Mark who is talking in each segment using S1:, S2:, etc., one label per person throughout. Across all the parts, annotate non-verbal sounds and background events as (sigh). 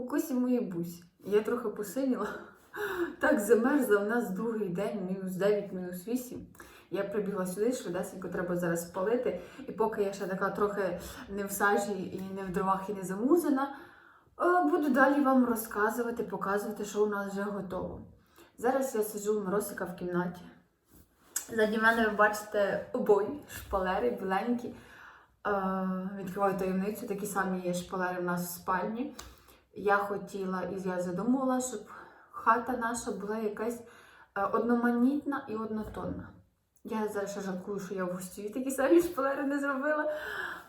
S1: Кукусі моїй бусі. Я трохи посиніла. Так замерзла, у нас другий день, мінус 9, мінус 8. Я прибігла сюди, швидесенько треба зараз спалити. І поки я ще така трохи не в сажі і не в дровах і не замузана, е, буду далі вам розказувати, показувати, що у нас вже готово. Зараз я сиджу у Моросика в кімнаті. Заді мене ви бачите обої, шпалери біленькі. Е, відкриваю таємницю, такі самі є шпалери в нас в спальні. Я хотіла і я задумувала, щоб хата наша була якась е, одноманітна і однотонна. Я зараз ще жалкую, що я в гостю такі самі шпалери не зробила.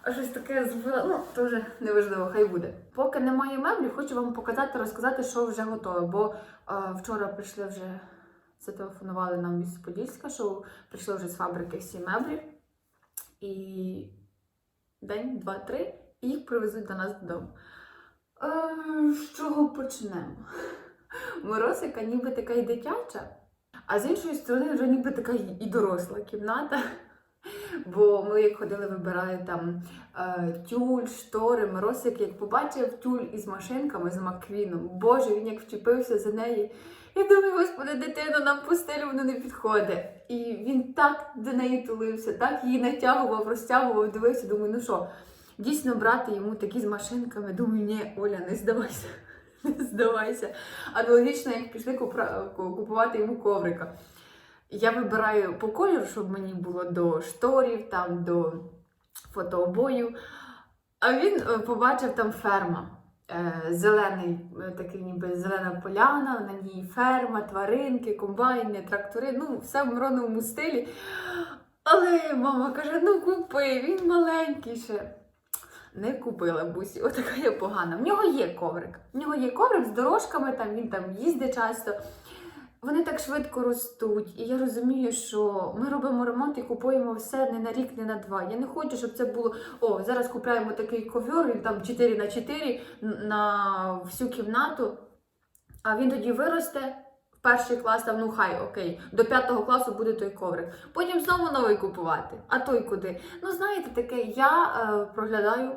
S1: А щось таке зробила, ну, теж неважливо, хай буде. Поки немає меблів, хочу вам показати, розказати, що вже готове. Бо е, вчора прийшли вже, зателефонували нам із Подільська, що прийшли вже з фабрики всі меблі. І день, два, три, і їх привезуть до нас додому. Е, з чого почнемо? (laughs) Моросика ніби така і дитяча, а з іншої сторони, вже ніби така і доросла кімната. (laughs) Бо ми як ходили, вибирали там е, тюль, штори, Моросик, як побачив тюль із машинками, з Маквіном. Боже, він як вчепився за неї. Я думаю, господи, дитину нам по стилю воно не підходить. І він так до неї тулився, так її натягував, розтягував, дивився. Думаю, ну що, дійсно брати йому такі з машинками. Думаю, ні, Оля, не здавайся. (laughs) Не здавайся. Аналогічно, як пішли купувати йому коврика. Я вибираю по кольору, щоб мені було до шторів, там до фотообою. А він е, побачив там ферма. Е, Зелений, е, такий ніби зелена поляна, на ній ферма, тваринки, комбайни, трактори, ну, все в мироновому стилі. Але мама каже: ну купи, він маленький ще. Не купила бусі, отака я погана. В нього є коврик. В нього є коврик з дорожками, там він там їздить часто. Вони так швидко ростуть, і я розумію, що ми робимо ремонт і купуємо все не на рік, не на два. Я не хочу, щоб це було о, зараз купляємо такий ковер, він там 4 на 4 на всю кімнату, а він тоді виросте. Перший клас там, ну хай окей, до п'ятого класу буде той коврик. Потім знову новий купувати. А той куди? Ну, знаєте, таке, я е, проглядаю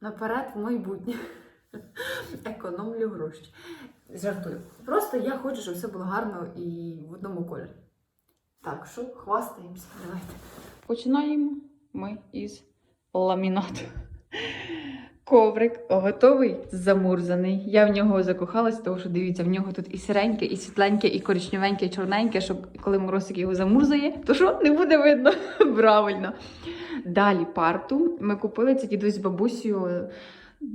S1: наперед в майбутнє. (laughs) Економлю гроші. Жартую. Просто я хочу, щоб все було гарно і в одному кольорі. Так, що хвастаємося. Давайте.
S2: Починаємо ми із ламінату. Коврик готовий, замурзаний. Я в нього закохалась, тому що дивіться, в нього тут і сиреньке, і світленьке, і коричневеньке, і чорненьке, щоб коли морозик його замурзає, то що не буде видно (laughs) правильно. Далі парту. Ми купили це дідусь з бабусею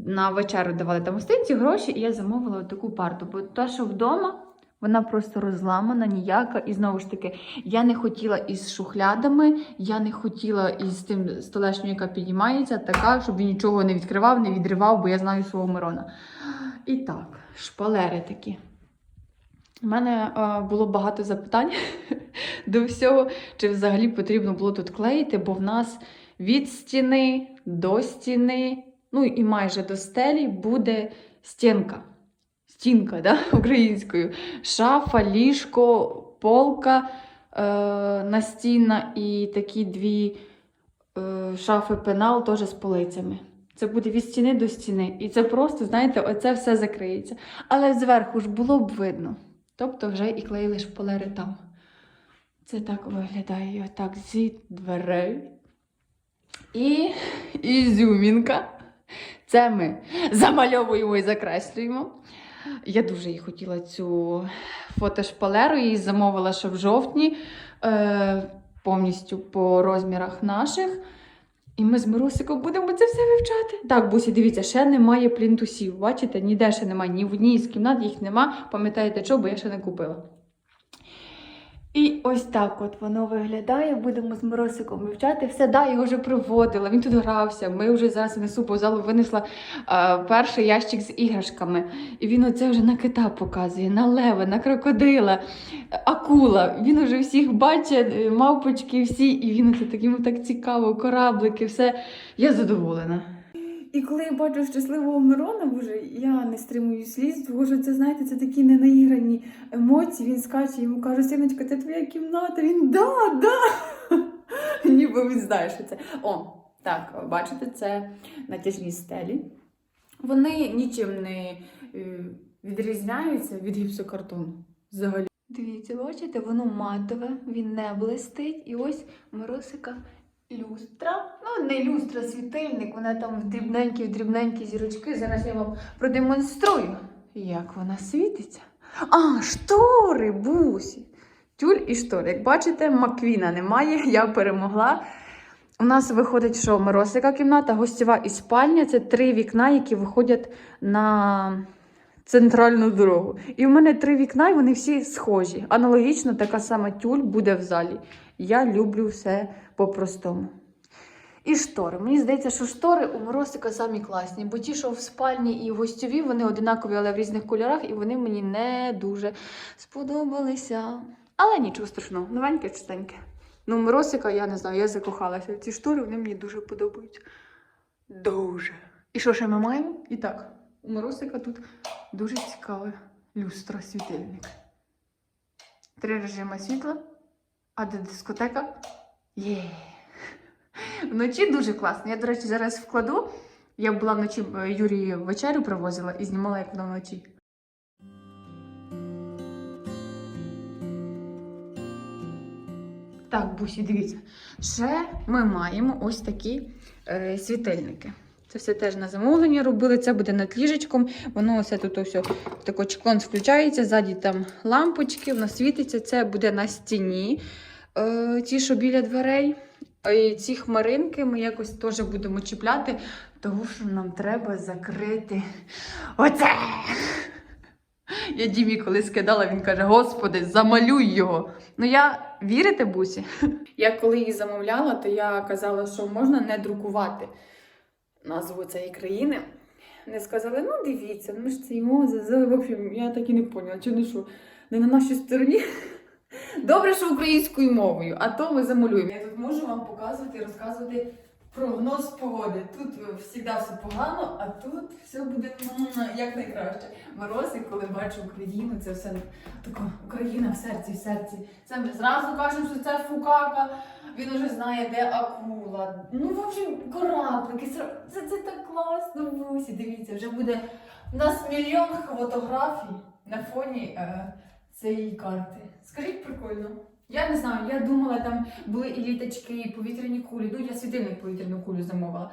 S2: на вечерю давали там гостинці гроші, і я замовила таку парту. Бо та, що вдома, вона просто розламана, ніяка. І знову ж таки, я не хотіла із шухлядами, я не хотіла із тим столешньою, яка піднімається, така, щоб він нічого не відкривав, не відривав, бо я знаю свого Мирона. І так, шпалери такі. У мене е, було багато запитань (laughs) до всього, чи взагалі потрібно було тут клеїти, бо в нас від стіни до стіни, ну і майже до стелі буде стінка. Стінка, да? (laughs) українською. Шафа, ліжко, полка е, настінна і такі дві е, шафи пенал теж з полицями. Це буде від стіни до стіни. І це просто, знаєте, оце все закриється. Але зверху ж було б видно. Тобто вже і клеїли шпалери там. Це так виглядає отак зі дверей. І ізюмінка. Це ми замальовуємо і закреслюємо. Я дуже їй хотіла цю фотошпалеру, її замовила ще в жовтні, е, повністю по розмірах наших. І ми з Мирусиком будемо це все вивчати. Так, Бусі, дивіться, ще немає плінтусів. Бачите, ніде ще немає, ні в одній з кімнат їх нема. Пам'ятаєте, чого, бо я ще не купила. І ось так от воно виглядає. Будемо з Миросиком вивчати. Все, да, його вже проводила. Він тут грався. Ми вже зараз несу по залу винесла е, перший ящик з іграшками. І він оце вже на кита показує, на лева, на крокодила, акула. Він вже всіх бачить, е, мавпочки всі, і він оце так, йому так цікаво, кораблики, все. Я задоволена.
S1: І коли я бачу щасливого Мирона, боже, я не стримую сліз, тому що це, знаєте, це такі ненаіграні емоції. Він скаче, йому каже, синочка, це твоя кімната. Він да, да. (laughs) Ніби він знає, що це. О, так, бачите, це натяжні стелі.
S3: Вони нічим не е, відрізняються від гіпсокартону. Взагалі.
S1: Дивіться, бачите, воно матове, він не блистить. І ось Миросика люстра. Ну, не люстра, світильник, вона там в дрібненькі, в дрібненькі зірочки. Зараз я вам продемонструю, як вона світиться. А, штори, бусі. Тюль і штори. Як бачите, Маквіна немає, (laughs) я перемогла. У нас виходить, що Миросика кімната, гостєва і спальня це три вікна, які виходять на центральну дорогу. І в мене три вікна, і вони всі схожі. Аналогічно така сама тюль буде в залі. Я люблю все по-простому. І штори. Мені здається, що штори у Моросика самі класні, бо ті, що в спальні і в гостьові, вони одинакові, але в різних кольорах, і вони мені не дуже сподобалися. Але нічого страшного, новеньке, чистеньке. Ну, Моросика, я не знаю, я закохалася. Ці штори вони мені дуже подобаються. Дуже. І що ще ми маємо? І так, у Моросика тут дуже цікаве люстра світильник. Три режими світла, а де дискотека? Є. Вночі дуже класно. Я, до речі, зараз вкладу. Я була вночі е, Юрії вечерю привозила і знімала, як вона вночі. Так, Бусі, дивіться. Ще ми маємо ось такі е, світильники. Це все теж на замовлення робили. Це буде над ліжечком. Воно все тут ось тако чеклон включається, ззаді там лампочки, воно світиться. Це буде на стіні, е, ті, що біля дверей. І ці хмаринки ми якось теж будемо чіпляти, тому що нам треба закрити оце. Я Дімі коли скидала, він каже: Господи, замалюй його. Ну я вірите, бусі? Я коли її замовляла, то я казала, що можна не друкувати назву цієї країни. Не сказали, ну дивіться, ми ж це йому за, за в общем, я так і не поняла, чи не що, не на нашій стороні. Добре, що українською мовою, а то ми замалюємо. Я тут можу вам показувати і розказувати прогноз погоди. Тут завжди все погано, а тут все буде як найкраще. Морози, коли бачу Україну, це все така Україна в серці, в серці. Це ми зразу кажемо, що це фукака. Він уже знає, де акула. Ну, в общем, кораблики. Це, це так класно. Бусі, дивіться, вже буде у нас мільйон фотографій на фоні е, цієї карти. Скажіть прикольно. Я не знаю, я думала, там були і літачки, і повітряні кулі. Ну, я світильник повітряну кулю замовила.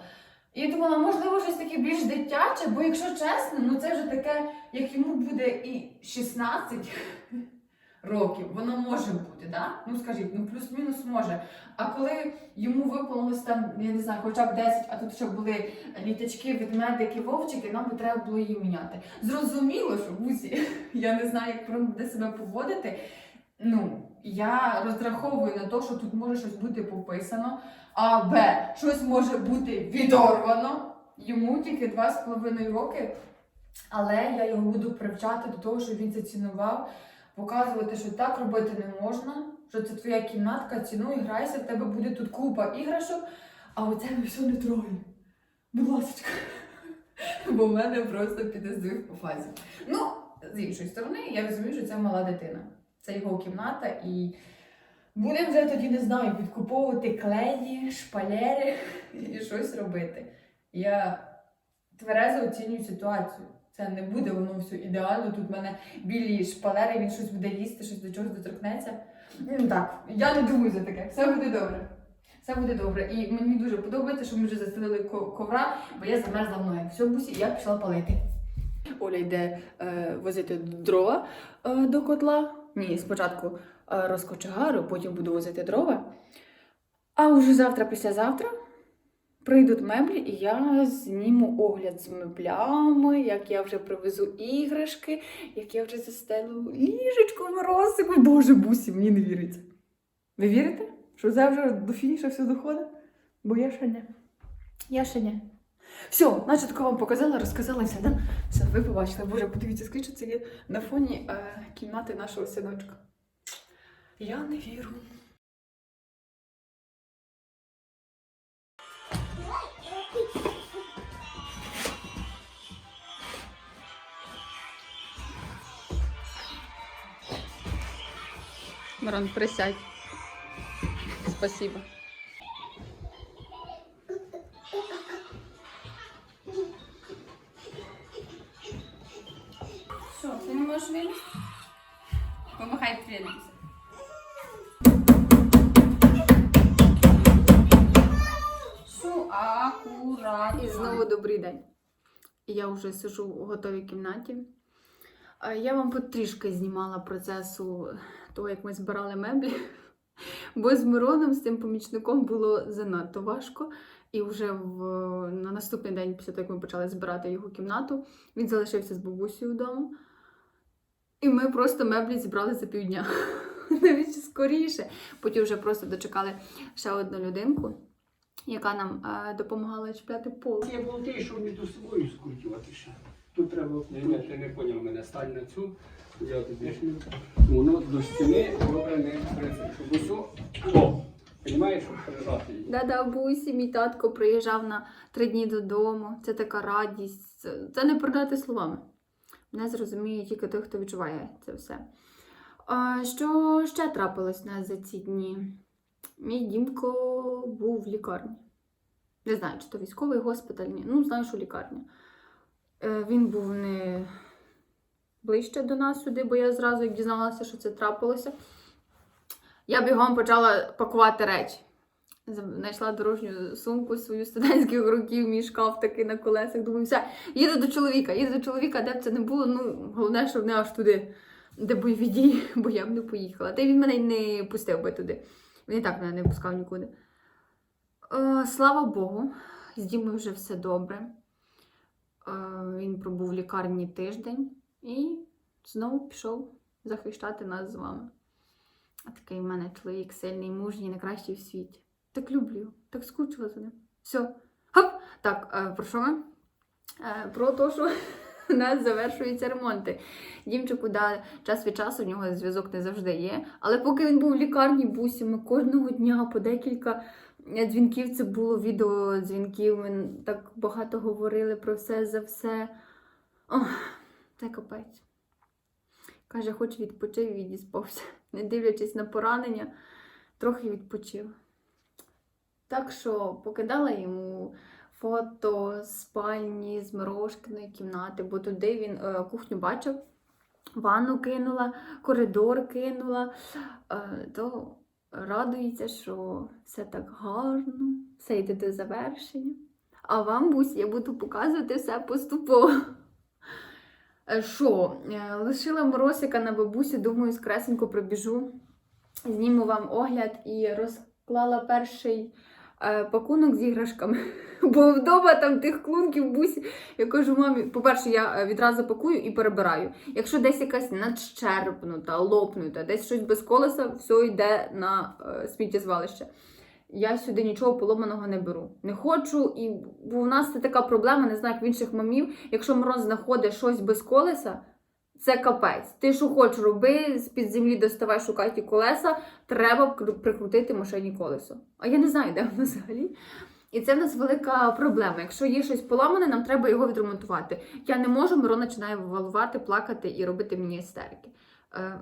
S1: І думала, можливо, щось таке більш дитяче, бо якщо чесно, ну це вже таке, як йому буде і 16 (laughs) років, воно може бути, да? Ну скажіть, ну плюс-мінус може. А коли йому виповнилось там, я не знаю, хоча б 10, а тут ще були літачки, ведмедики, вовчики, нам би треба було її міняти. Зрозуміло, що бусі, (laughs) я не знаю, як буде себе поводити. Ну, я розраховую на те, що тут може щось бути пописано, а Б, щось може бути відорвано. Йому тільки два з половиною роки, але я його буду привчати до того, щоб він це цінував, показувати, що так робити не можна, що це твоя кімнатка, цінуй, грайся, в тебе буде тут купа іграшок, а оце ми все не трогай. Будь ласка. Бо в мене просто піде здвиг по фазі. Ну, з іншої сторони, я розумію, що це мала дитина. Це його кімната і будемо вже тоді, не знаю, підкуповувати клеї, шпалери (laughs) і щось робити. Я тверезо оцінюю ситуацію. Це не буде воно все ідеально. Тут в мене білі шпалери, він щось буде їсти, щось до чогось доторкнеться. Ну так, я не думаю за таке. Все буде добре. Все буде добре. І мені дуже подобається, що ми вже застелили ковра, бо я замерзла мною. Все, бусі, я пішла палити. Оля йде е, возити дрова е, до котла. Ні, спочатку е, розкочегарю, потім буду возити дрова. А вже завтра, післязавтра прийдуть меблі, і я зніму огляд з меблями, як я вже привезу іграшки, як я вже застелю ліжечко морозику. Боже, бусі, мені не віриться. Ви вірите? Що вже до фінішу все доходить? Бо я ще не. Я ще не. Все, значить, вам показала, розказала все, да? Все, ви побачили. Боже, подивіться, скажіть, це є на фоні е, кімнати нашого синочка. Я не вірю. Марон, присядь. Спасибо. Що, ти можеш вилізти? Помахай. Що, акуратно. І знову добрий день. Я вже сижу у готовій кімнаті. Е, Я вам потрішки знімала процесу того, як ми збирали меблі. (laughs) Бо з Мироном, з тим помічником, було занадто важко. І вже в, на наступний день, після того, як ми почали збирати його кімнату, він залишився з бабусею вдома. І ми просто меблі зібрали за півдня. (laughs) Навіть скоріше. Потім вже просто дочекали ще одну людинку, яка нам е, допомагала чіпляти пол.
S4: Є болти, що між собою скрутювати ще. Тут треба
S5: Ні, ні, ти не поняв мене. Стань на цю. Я тобі.
S4: воно до стіни добре не працює. Щоб усю, о, щоб її.
S1: Да-да, бусі, мій татко приїжджав на три дні додому. Це така радість. Це, це не передати словами. Не зрозуміє тільки той, хто відчуває це все. Що ще трапилось у нас за ці дні? Мій дімко був в лікарні. Не знаю, чи то військовий госпіталь, ні. Ну, знаю, що лікарня. Е, він був не ближче до нас сюди, бо я зразу дізналася, що це трапилося. Я бігом почала пакувати речі. Знайшла дорожню сумку свою студентських років, мій шкаф такий на колесах. Думаю, все, їду до чоловіка, їду до чоловіка, де б це не було. Ну, головне, щоб не аж туди, де бойові дії, (laughs) бо я б не поїхала. Та й він мене не пустив би туди. Він і так мене не пускав нікуди. Е, слава Богу, з Дімою вже все добре. Е, він пробув в лікарні тиждень і знову пішов захищати нас з вами. А такий в мене чоловік сильний, мужній, найкращий в світі. Так люблю, його, так скучила за ним. Все. Хоп! Так, е, про що ми? Е, про те, що (laughs) у нас завершуються ремонти. Дімчику, да, час від часу в нього зв'язок не завжди є. Але поки він був в лікарні бусі, ми кожного дня по декілька е, дзвінків. Це було відеодзвінків. Ми так багато говорили про все за все. Ох, це капець. Каже, хоч відпочив і відіспався. (laughs) Не дивлячись на поранення, трохи відпочив. Так що покидала йому фото з спальні, з Мирошкиної кімнати, бо туди він е, кухню бачив, ванну кинула, коридор кинула, е, то радується, що все так гарно, все йде до завершення. А вам, Бусь, я буду показувати все поступово. Е, Що, е, лишила моросика на бабусі, думаю, скресенько пробіжу. Зніму вам огляд і розклала перший пакунок з іграшками. (laughs) Бо вдома там тих клунків бусі. Я кажу, мамі, по-перше, я е, відразу пакую і перебираю. Якщо десь якась надщерпнута, лопнута, десь щось без колеса, все йде на е, сміттєзвалище. Я сюди нічого поломаного не беру. Не хочу, і бо в нас це така проблема, не знаю, як в інших мамів. Якщо Мороз знаходить щось без колеса, це капець. Ти що хочеш роби, з-під землі доставай, шукай колеса, треба прикрутити машині колесо. А я не знаю, де воно взагалі. І це в нас велика проблема. Якщо є щось поламане, нам треба його відремонтувати. Я не можу, Мирон починає валувати, плакати і робити мені істерики. Е,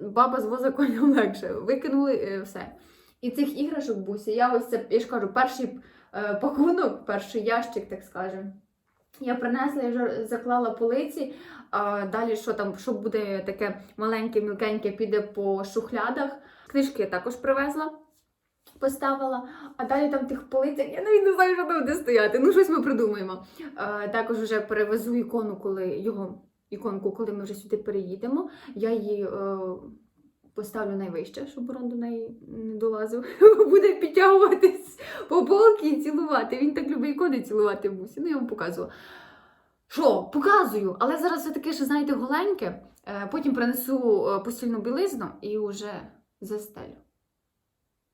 S1: баба з воза коням легше. Викинули е, все. І цих іграшок бусі, я ось це, я ж кажу, перший е, пакунок, перший ящик, так скажемо. Я принесла, я вже заклала полиці. Далі, що там, що буде таке маленьке, мілкеньке, піде по шухлядах. Книжки я також привезла, поставила. А далі там тих полицях, я навіть не знаю, що там буде стояти. Ну, щось ми придумаємо. Також вже перевезу ікону, коли його іконку, коли ми вже сюди переїдемо. Я її. Е, Поставлю найвище, щоб Рон до неї не долазив. (laughs) Буде підтягуватись по полки і цілувати. Він так любить ікони цілувати бусі. Ну, я вам показувала. Що, показую, але зараз все таке, що знаєте, голеньке. Е, Потім принесу е, постільну білизну і вже застелю.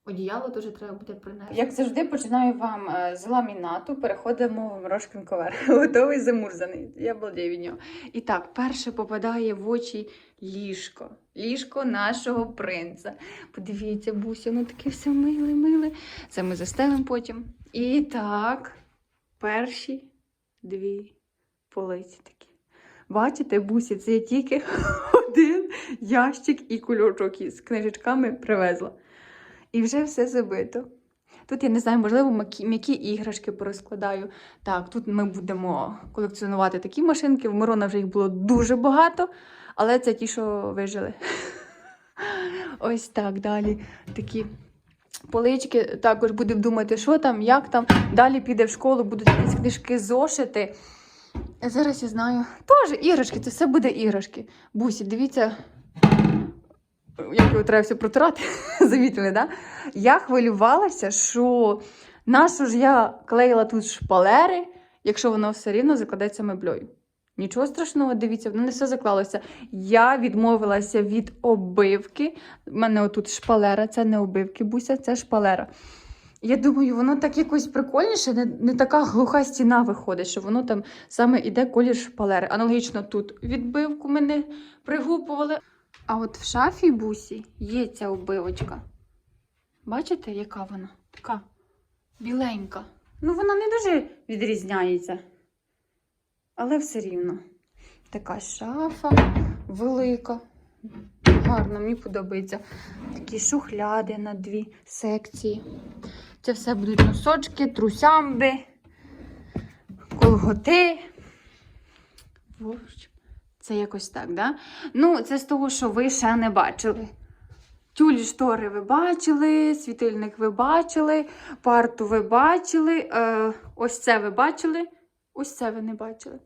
S1: Одіяло теж треба буде принести.
S6: Як завжди, починаю вам е, з ламінату, переходимо в Мирошкин ковер. (laughs) Готовий замурзаний. Я балдію від нього. І так, перше попадає в очі ліжко. Ліжко нашого принца. Подивіться, Буся, воно таке все миле, миле. Це ми застелимо потім. І так, перші дві полиці такі. Бачите, Бусі, це я тільки (laughs) один ящик і кульочок із книжечками привезла. І вже все забито.
S1: Тут я не знаю, можливо, м'які- іграшки порозкладаю. Так, тут ми будемо колекціонувати такі машинки. В Мирона вже їх було дуже багато, але це ті, що вижили. (laughs) Ось так далі. Такі полички. Також будемо думати, що там, як там. Далі піде в школу, будуть якісь книжки, зошити. Зараз я знаю. Теж іграшки, це все буде іграшки. Бусі, дивіться, як його треба все протирати. (laughs) Замітили, да? Я хвилювалася, що нашу ж я клеїла тут шпалери, якщо воно все рівно закладеться меблею. Нічого страшного, дивіться, воно не все заклалося. Я відмовилася від обивки. У мене отут шпалера, це не обивки, буся, це шпалера. Я думаю, воно так якось прикольніше, не, не така глуха стіна виходить, що воно там саме іде колір шпалери. Аналогічно тут відбивку мене пригупували. А от в шафі бусі є ця обивочка. Бачите, яка вона? Така біленька. Ну, вона не дуже відрізняється. Але все рівно. Така шафа велика. Гарно, мені подобається. Такі шухляди на дві секції. Це все будуть носочки, трусямби, колготи. Це якось так, да? Ну, це з того, що ви ще не бачили. Тюлі штори ви бачили, світильник ви бачили, парту ви бачили, е, ось це ви бачили, ось це ви не бачили. Е,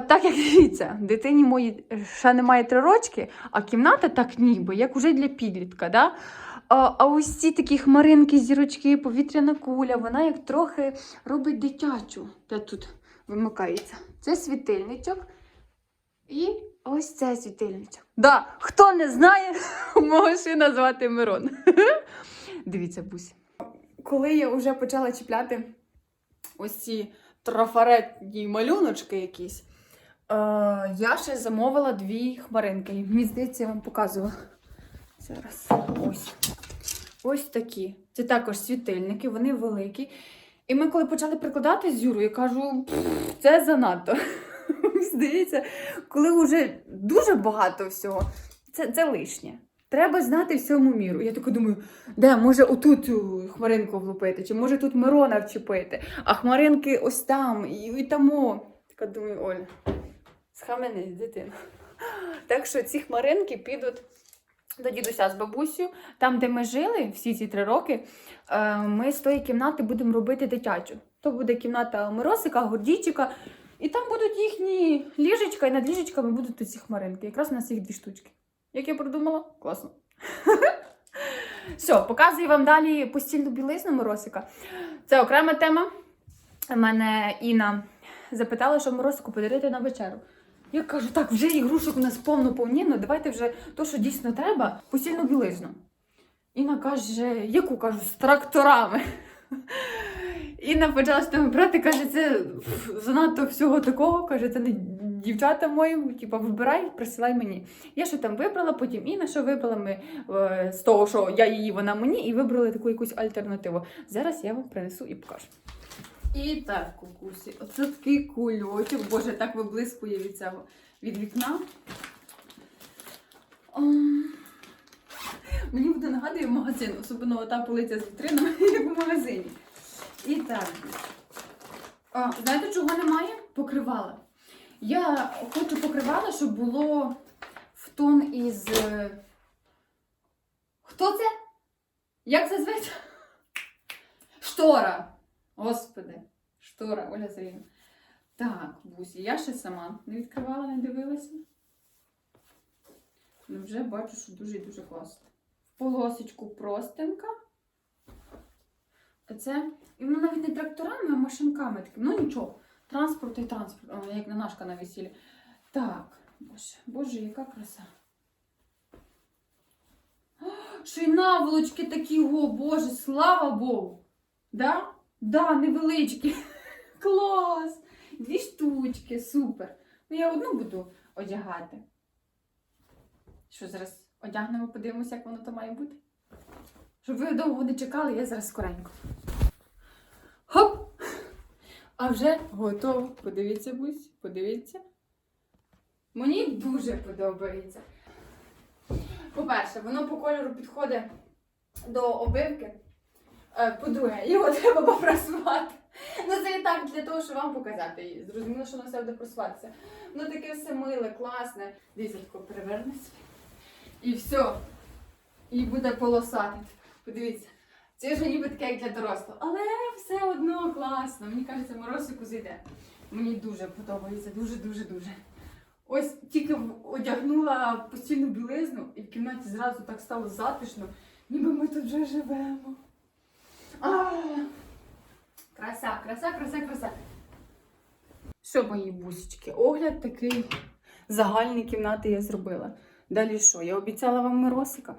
S1: так як (laughs) дивіться, дитині моїй ще немає три рочки, а кімната так ніби, як уже для підлітка. Да? А, а ці такі хмаринки, зірочки, повітряна куля, вона як трохи робить дитячу. Де тут вимикається? Це світильничок. І ось це світильничок. Да, хто не знає, (laughs) мого сина звати Мирон. (laughs) Дивіться, бусі. Коли я вже почала чіпляти ось ці трафаретні малюночки якісь, е, я ще замовила дві хмаринки. Мені здається, я вам показувала. Зараз ось. Ось такі. Це також світильники, вони великі. І ми, коли почали прикладати з Юрою, я кажу, це занадто. (laughs) Здається, коли вже дуже багато всього, це, це лишнє. Треба знати всьому міру. Я така думаю, де, може отут хмаринку влупити, чи може тут Мирона вчепити, а хмаринки ось там, і, і тамо. Така думаю, Оля, схаменись, дитина. Так що ці хмаринки підуть до дідуся з бабусею. Там, де ми жили всі ці три роки, е, ми з тої кімнати будемо робити дитячу. То буде кімната Миросика, Гордійчика, і там будуть їхні ліжечка, і над ліжечками будуть ці хмаринки. Якраз у нас їх дві штучки. Як я придумала? Класно. (laughs) Все, показую вам далі постільну білизну Моросика. Це окрема тема. Мене Інна запитала, що Моросику подарити на вечеру. Я кажу, так, вже ігрушок у нас повно повніно, давайте вже то, що дійсно треба, постільну білизну. Інна каже, яку кажу, з тракторами. Інна почала з тими брати, каже, це занадто всього такого. Каже, це не дівчата мої, типу, вибирай, присилай мені. Я що там вибрала, потім Інна що вибрала ми е, з того, що я її, вона мені, і вибрали таку якусь альтернативу. Зараз я вам принесу і покажу. І так, кукусі, оце такий кульочок, боже, так виблискує від цього від вікна. Ом, Мені буде нагадує магазин, особливо та полиця з вітринами, (laughs) як у магазині. І так. А, знаєте, чого немає? Покривала. Я хочу покривала, щоб було в тон із. е, Хто це? Як це зветься? Штора. Господи, штора, Оля Заріна. Так, Бусі, я ще сама не відкривала, не дивилася. Ну, вже бачу, що дуже і дуже класно. Полосочку простенька. А Це, і воно навіть не тракторами, а машинками такими. Ну нічого. Транспорт і транспорт, як нанашка на весіллі. Так, боже, боже, яка краса. Ще й наволочки такі, о, боже, слава Богу. Да? Да, невеличкі. (laughs) Клас! Дві штучки, супер. Ну, я одну буду одягати. Що зараз одягнемо, подивимося, як воно то має бути. Щоб ви довго не чекали, я зараз скоренько. Хоп! А вже готово. Подивіться, Бусь, подивіться. Мені дуже подобається. По-перше, воно по кольору підходить до обивки. Е, По-друге, його (laughs) треба попрасувати. Ну це і так для того, щоб вам показати. її. Зрозуміло, що воно все буде просуватися. Ну таке все миле, класне. Дивіться, тако перевернеться. І все. І буде полосати. Подивіться. Це вже ніби таке, як для дорослого. Але все одно класно. Мені кажеться, морозику зайде. Мені дуже подобається, дуже-дуже дуже. Ось тільки одягнула постільну білизну, і в кімнаті зразу так стало затишно, ніби ми тут вже живемо. Краса, краса, краса, краса. Що, мої бусечки, огляд такий загальний кімнати я зробила. Далі що? Я обіцяла вам Миросика.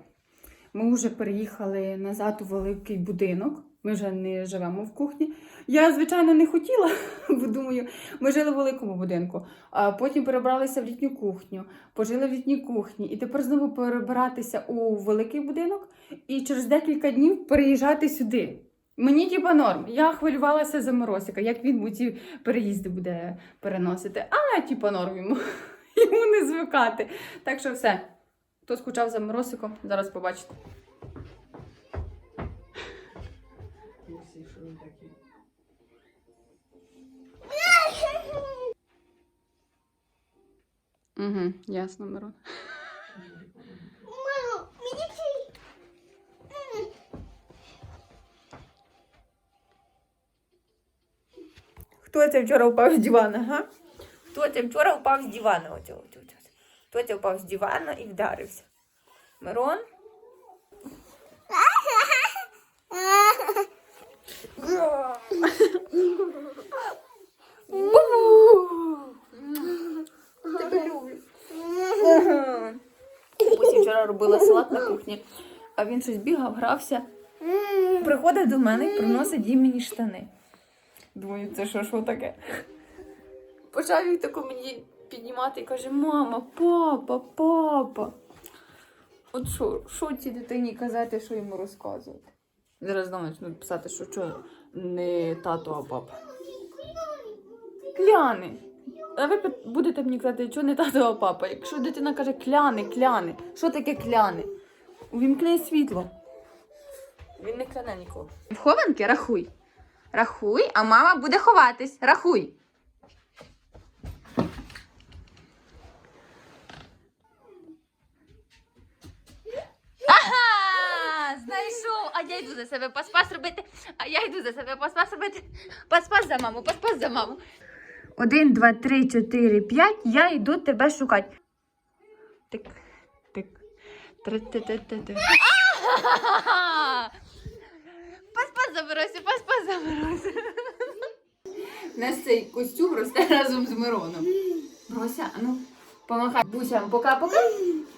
S1: Ми вже переїхали назад у великий будинок. Ми вже не живемо в кухні. Я, звичайно, не хотіла, (laughs) бо думаю, ми жили в великому будинку, а потім перебралися в літню кухню, пожили в літній кухні, і тепер знову перебиратися у великий будинок і через декілька днів переїжджати сюди. Мені типа норм. Я хвилювалася за Моросика, як він у ці переїзди буде переносити. Але типа норм йому, (laughs) йому не звикати. Так що все. Хто скучав за Моросиком, зараз побачите. Угу, ясно, Мирон.
S7: Хто це вчора впав з дивана, га? Хто це вчора впав з дивана? Оце, оце, оце. Хто це впав з дивана і вдарився? Мирон? Тебе люблю. Бусі вчора робила салат на кухні, а він щось бігав, грався. Приходить до мене і приносить їй мені штани. Думаю, це що, що таке? Почав він таку мені піднімати і каже: мама, папа, папа. От що, що цій дитині казати, що йому розказувати? Зараз знову почнуть писати, що що не тато, а папа. Кляни. А ви будете мені казати, що не тато, а папа. Якщо дитина каже кляни, кляни, що таке кляни? Увімкни світло. Він не кляне нікого.
S8: В хованки рахуй. Рахуй, а мама буде ховатись. Рахуй. Ага! Знайшов! А я йду за себе паспас робити. А я йду за себе паспас робити. Паспас за маму, паспас за маму. Один, два, три, чотири, п'ять. Я йду тебе шукати. Тик, тик. Три-ти-ти-ти-ти. Паспас заберуся, паспас заберуся.
S1: У нас цей костюм росте разом з Мироном. Брося, ну, помахай бусям пока-пока.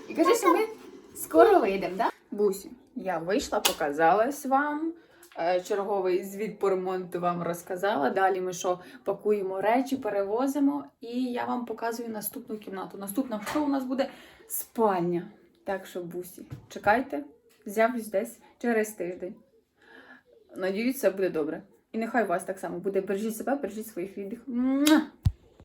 S1: І кажи, що ми скоро вийдемо, так? Бусі, я вийшла, показалась вам. Е, Черговий звіт по ремонту вам розказала. Далі ми що пакуємо речі, перевозимо, і я вам показую наступну кімнату. Наступна що у нас буде спальня. Так що, бусі, чекайте, з'явлюсь десь через тиждень. Надіюсь, все буде добре. І нехай у вас так само буде. Бережіть себе, бережіть своїх рідних.